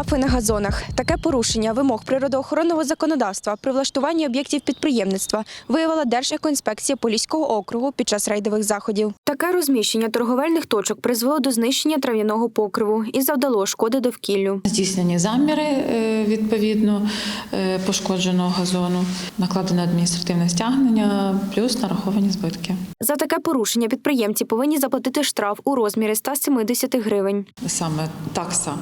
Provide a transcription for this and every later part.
Мафи на газонах. Таке порушення вимог природоохоронного законодавства при влаштуванні об'єктів підприємництва виявила Держекоінспекція Поліського округу під час рейдових заходів. Таке розміщення торговельних точок призвело до знищення трав'яного покриву і завдало шкоди довкіллю. Здійснені заміри е, відповідно е, пошкодженого газону, накладене адміністративне стягнення, плюс нараховані збитки. За таке порушення підприємці повинні заплатити штраф у розмірі 170 гривень. Саме такса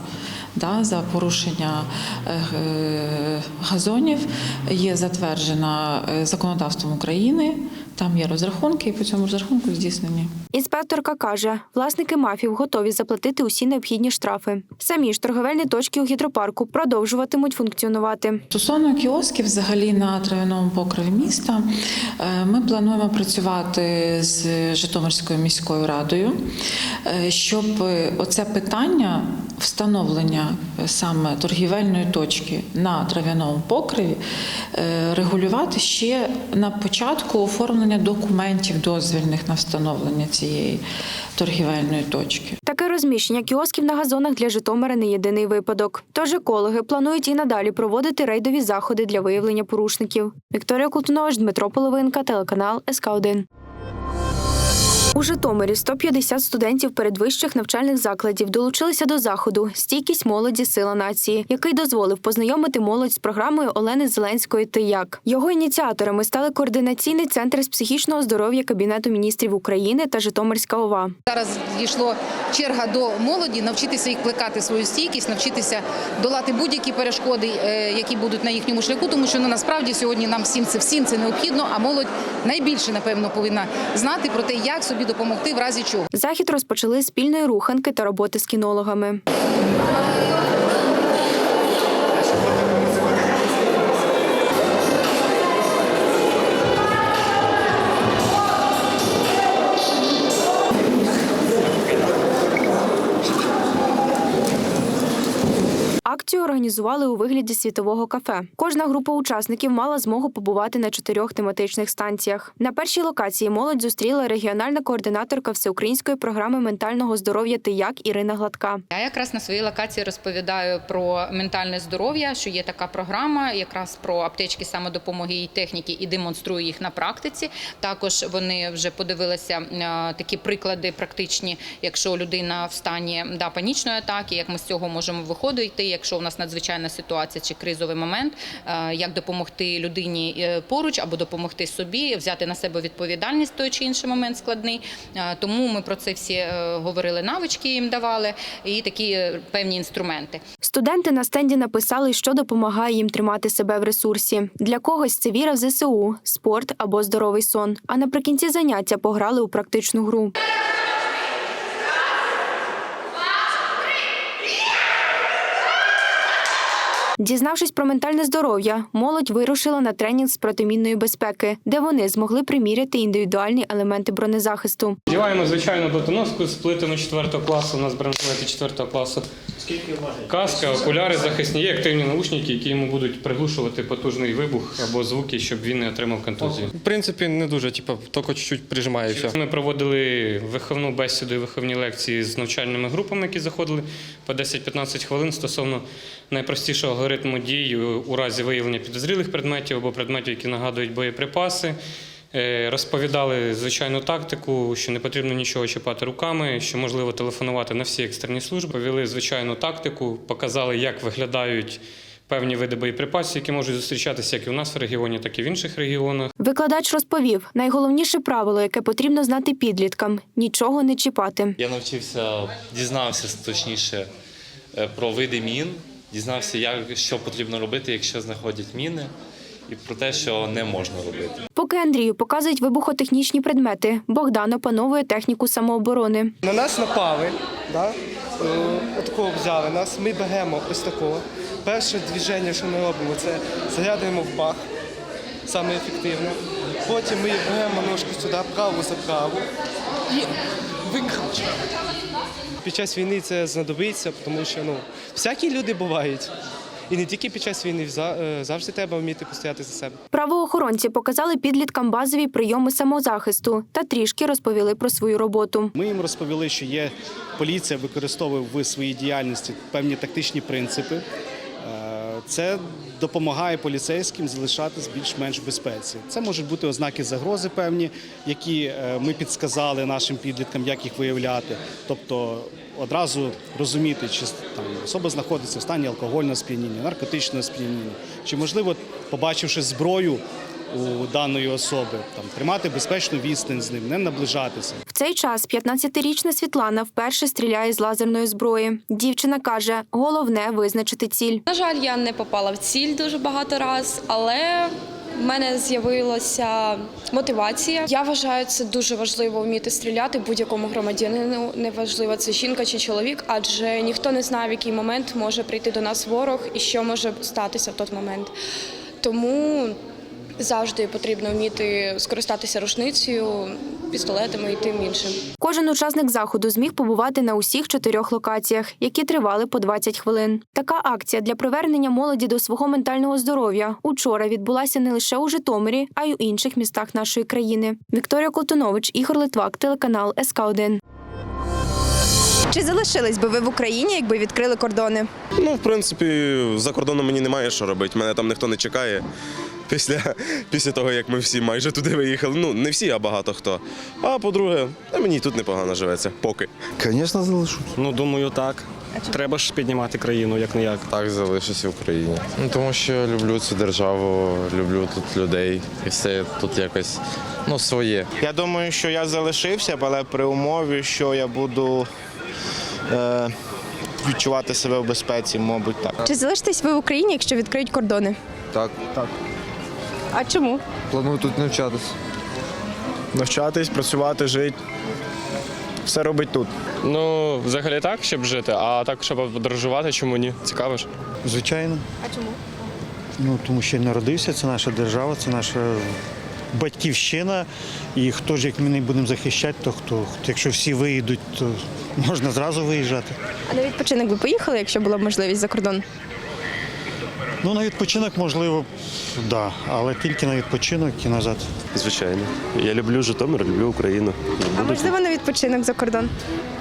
да, за порушення е, е, газонів є затверджена е, законодавством України. Там є розрахунки, і по цьому розрахунку здійснені. Інспекторка каже, власники мафів готові заплатити усі необхідні штрафи. Самі ж торговельні точки у гідропарку продовжуватимуть функціонувати. Стосовно кіосків, взагалі на трав'яному покриві міста, е, ми плануємо працювати з Житомирською міською радою, е, щоб оце питання встановлення е, саме торгівельної точки на трав'яному покриві регулювати ще на початку оформлення документів дозвільних на встановлення цієї торгівельної точки. Таке розміщення кіосків на газонах для Житомира не єдиний випадок. Тож екологи планують і надалі проводити рейдові заходи для виявлення порушників. Вікторія Култунович, Дмитро Половинка, телеканал СК 1 у Житомирі 150 студентів передвищих навчальних закладів долучилися до заходу Стійкість молоді сила нації, який дозволив познайомити молодь з програмою Олени Зеленської «Ти як». Його ініціаторами стали координаційний центр з психічного здоров'я Кабінету міністрів України та Житомирська ОВА. Зараз дійшла черга до молоді навчитися їх плекати свою стійкість, навчитися долати будь-які перешкоди, е, які будуть на їхньому шляху, тому що ну, насправді сьогодні нам всім це всім це необхідно. А молодь найбільше напевно повинна знати про те, як собі допомогти в разі чого. Захід розпочали спільної руханки та роботи з кінологами. Акцію організували у вигляді світового кафе. Кожна група учасників мала змогу побувати на чотирьох тематичних станціях. На першій локації молодь зустріла регіональна координаторка всеукраїнської програми ментального здоров'я «Ти як» Ірина Гладка. Я якраз на своїй локації розповідаю про ментальне здоров'я, що є така програма, якраз про аптечки самодопомоги і техніки, і демонструю їх на практиці. Також вони вже подивилися е, такі приклади практичні, якщо людина в стані да, панічної атаки, як ми з цього можемо виходити, якщо у нас надзвичайна ситуація чи кризовий момент, е, як допомогти людині е, поруч або допомогти собі, взяти на себе відповідальність той чи інший момент складний. Е, Тому ми про це всі говорили, навички їм давали і такі певні інструменти. Студенти на стенді написали, що допомагає їм тримати себе в ресурсі. Для когось це віра в ЗСУ, спорт або здоровий сон. А наприкінці заняття пограли у практичну гру. Дізнавшись про ментальне здоров'я, молодь вирушила на тренінг з протимінної безпеки, де вони змогли приміряти індивідуальні елементи бронезахисту. Вдіваємо звичайну ботоноску з плитами 4 класу, у нас бронежилети 4 класу. Каска, окуляри захисні, є активні наушники, які йому будуть приглушувати потужний вибух або звуки, щоб він не отримав контузію. В принципі, не дуже, типу, тільки чуть-чуть прижимає все. Ми проводили виховну бесіду і виховні лекції з навчальними групами, які заходили по 10-15 хвилин стосовно найпростішого алгоритму дій у разі виявлення підозрілих предметів або предметів, які нагадують боєприпаси. Е, Розповідали звичайну тактику, що не потрібно нічого чіпати руками, що можливо телефонувати на всі екстрені служби. Повели звичайну тактику, показали, як виглядають певні види боєприпасів, які можуть зустрічатися як і у нас в регіоні, так і в інших регіонах. Викладач розповів, найголовніше правило, яке потрібно знати підліткам нічого не чіпати. Я навчився, дізнався точніше е, про види мін, дізнався, як, що потрібно робити, якщо знаходять міни, і про те, що не можна робити. Поки Андрію показують вибухотехнічні предмети, Богдан опановує техніку самооборони. На нас напали, да? е, отакого взяли нас, ми беремо ось такого. Перше движення, що ми робимо, це зарядуємо в бах, саме ефективно. Потім ми беремо ножку сюди, праву за праву і викручуємо. Під час війни це знадобиться, тому що ну, всякі люди бувають. І не тільки під час війни, е, завжди треба вміти постояти за себе. Правоохоронці показали підліткам базові прийоми самозахисту та трішки розповіли про свою роботу. Ми їм розповіли, що є поліція використовує в своїй діяльності певні тактичні принципи. Це допомагає поліцейським залишатись більш-менш безпеці. Це можуть бути ознаки загрози певні, які е, ми підсказали нашим підліткам, як їх виявляти. Тобто одразу розуміти, чи там особа знаходиться в стані алкогольного сп'яніння, наркотичного сп'яніння, чи можливо, побачивши зброю у даної особи, там тримати безпечну відстань з ним, не наближатися. В цей час 15-річна Світлана вперше стріляє з лазерної зброї. Дівчина каже, головне визначити ціль. На жаль, я не попала в ціль дуже багато раз, але в мене з'явилася мотивація. Я вважаю, це дуже важливо вміти стріляти будь-якому громадянину. Неважливо, це жінка чи чоловік, адже ніхто не знає, в який момент може прийти до нас ворог і що може статися в той момент. Тому завжди потрібно вміти скористатися рушницею, пістолетами і тим іншим. Кожен учасник заходу зміг побувати на усіх чотирьох локаціях, які тривали по 20 хвилин. Така акція для привернення молоді до свого ментального здоров'я учора відбулася не лише у Житомирі, а й у інших містах нашої країни. Вікторія Колтунович, Ігор Литвак, телеканал СК 1 Чи залишились би ви в Україні, якби відкрили кордони? Ну, в принципі, за кордоном мені немає що робити. Мене там ніхто не чекає. Після, після того, як ми всі майже туди виїхали. Ну, не всі, а багато хто. А по-друге, мені тут непогано живеться. Поки. Звісно, залишусь. Ну, думаю, так. Треба ж піднімати країну, як не як. Так, залишуся в Україні. Ну, тому що люблю цю державу, люблю тут людей. І все тут якось ну, своє. Я думаю, що я залишився але при умові, що я буду е, відчувати себе в безпеці, мабуть, так. Чи залишитесь ви в Україні, якщо відкриють кордони? Так. Так. А чому? Планую тут навчатись. Навчатись, працювати, жити. Все робить тут. Ну, взагалі так, щоб жити, а так, щоб подорожувати, чому ні? Цікаво ж. Звичайно. А чому? Ну тому що я народився, це наша держава, це наша батьківщина. І хто ж як ми не будемо захищати, то хто? Якщо всі виїдуть, то можна зразу виїжджати. А на відпочинок ви поїхали, якщо була б можливість за кордон? Ну на відпочинок можливо, да, але тільки на відпочинок і назад. Звичайно. Я люблю Житомир, люблю Україну. А можливо на відпочинок за кордон?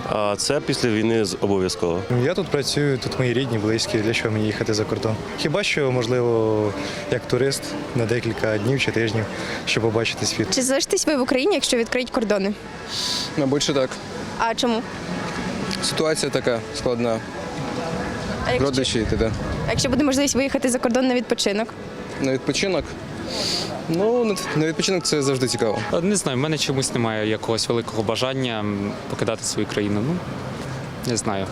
А це після війни обов'язково. Я тут працюю, тут мої рідні, близькі. Для чого мені їхати за кордон? Хіба що, можливо, як турист на декілька днів чи тижнів, щоб побачити світ. Чи залишитесь ви в Україні, якщо відкриють кордони? Мабуть, що так. А чому? Ситуація така складна. Якщо, і т.д. а якщо буде можливість виїхати за кордон на відпочинок? На відпочинок. Ну, на відпочинок це завжди цікаво. Не знаю, в мене чомусь немає якогось великого бажання м, покидати свою країну. Ну не знаю.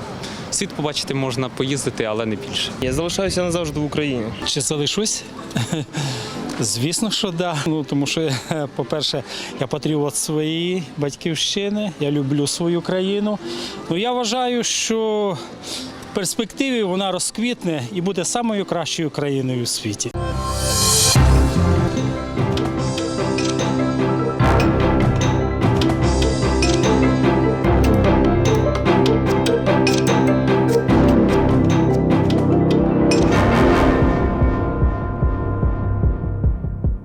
Світ побачити можна поїздити, але не більше. Я залишаюся назавжди в Україні. Чи залишусь? Звісно, що да. Ну тому що, по-перше, я патріот своєї батьківщини, я люблю свою країну. Ну я вважаю, що Перспективі вона розквітне і буде самою кращою країною у світі.